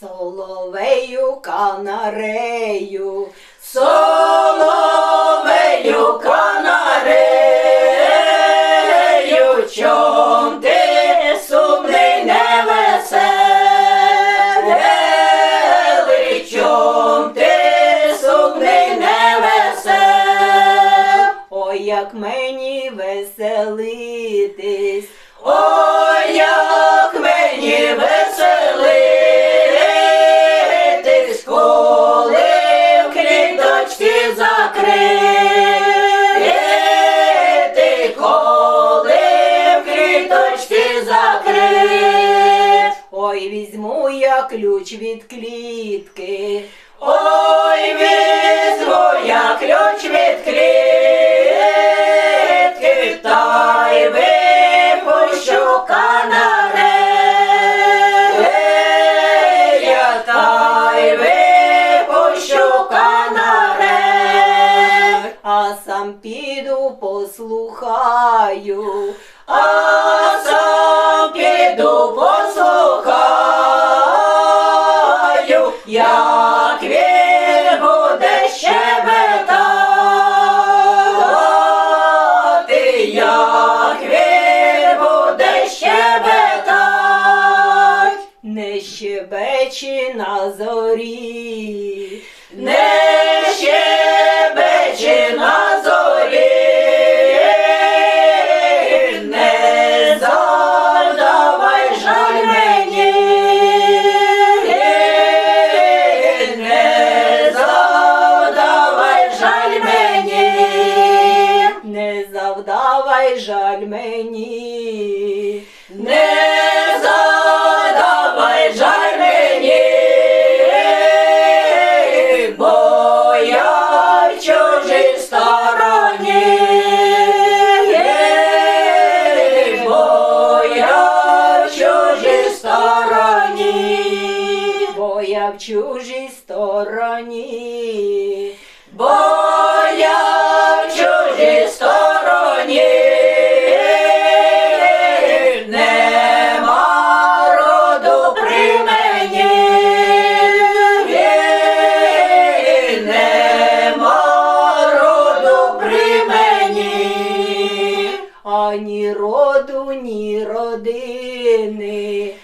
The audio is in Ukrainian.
соловею канарею, Соловею канарею, чом ти сумний невеселий, чом ти сумний невеселий. ой, як мені веселитись, Ой, як квіточки закрити, коли в квіточки закрити. ой, візьму я ключ від клітки, Ой, візьму я ключ від клітки, а сам піду послухаю. А сам піду послухаю, як він буде щебетати, як він буде щебетати. Не щебечі на зорі, завдавай жаль мені. Не задавай жаль мені, бо я в чужій стороні, бо я в чужій стороні, бо я в чужій стороні. in